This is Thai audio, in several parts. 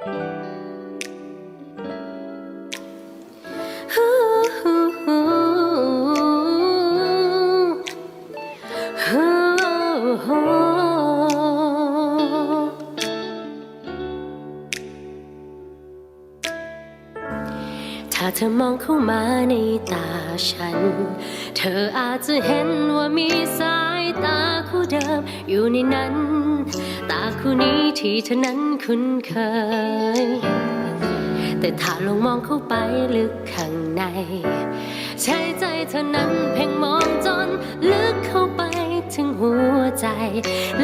ถ้าเธอมองเข้ามาในตาฉัน เธออาจจะเห็นว่ามีสาย ตาคู่เดิมอยู่ในนั้น ตาคู่นี้ที่เธอนั้นคุ้นเคย แต่ถ้าลองมองเข้าไปลึกข้างใน ใช้ใจเธอนั้นเพ่งมองจนลึกเข้าไปถึงหัวใจ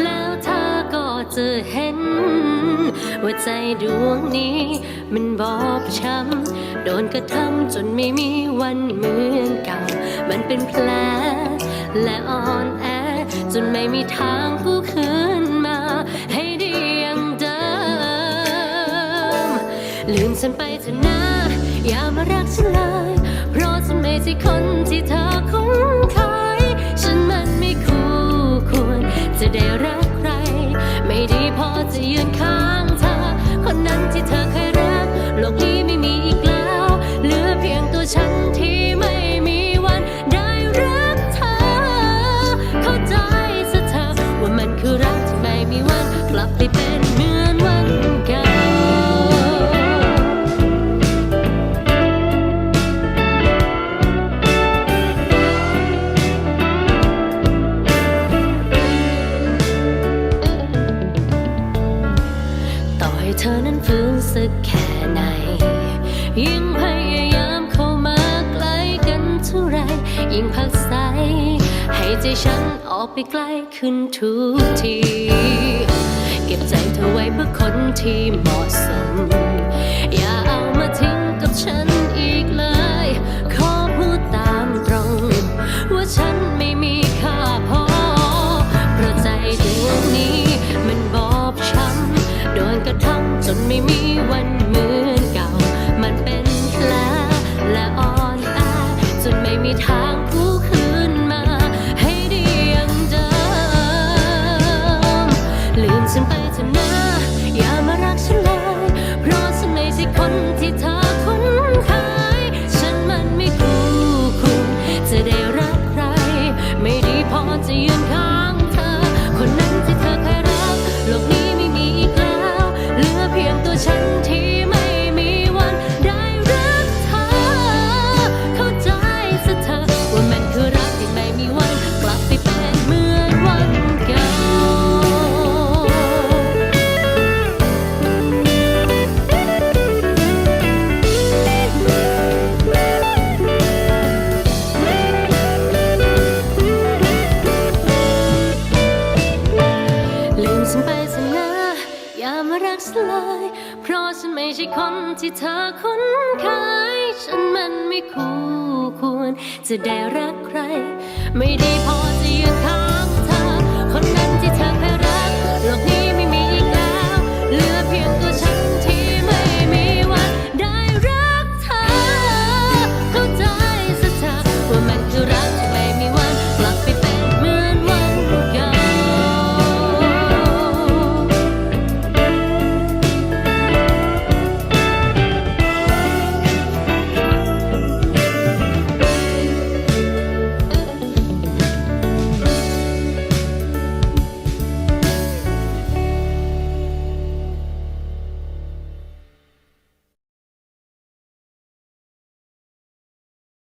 แล้วเธอก็จะเห็น ว่าใจดวงนี้มันบอบช้ำโดนกระทำจนไม่มีวันเหมือนเก่า มันเป็นแผลและอ่อน จนไม่มีทางกู้คืนมา ให้ดีอย่างเดิม ลืมฉันไปเถอะนะอย่ามารักฉันเลย เพราะฉันไม่ใช่คนที่เธอคุ้นเคย กลับไปเป็นเหมือนวันเก่าต่อให้เธอนั้นฟื้นสักแค่ไหน ยิ่งพยายามเข้ามาใกล้กันเท่าไร ยิ่งพักใสให้ใจฉันออกไปไกลขึ้นทุกที เก็บใจเธอไว้เพื่อคนที่เหมาะสม ฉันไปเถอะนะอย่ามารักฉันเลย เพราะฉันไม่ใช่คนที่เธอคุ้นเคย ฉันมันไม่คู่ควรจะได้รักใคร ไม่ดีพอจะยืนข้างเธอ คนนั้นที่เธอเคย ฉันไปซะนะอย่ามารักฉันเลย เพราะฉันไม่ใช่คนที่เธอคุ้นเคยฉันมันไม่คู่ควรจะได้รักใคร ไม่ได้พอจะยืนข้าง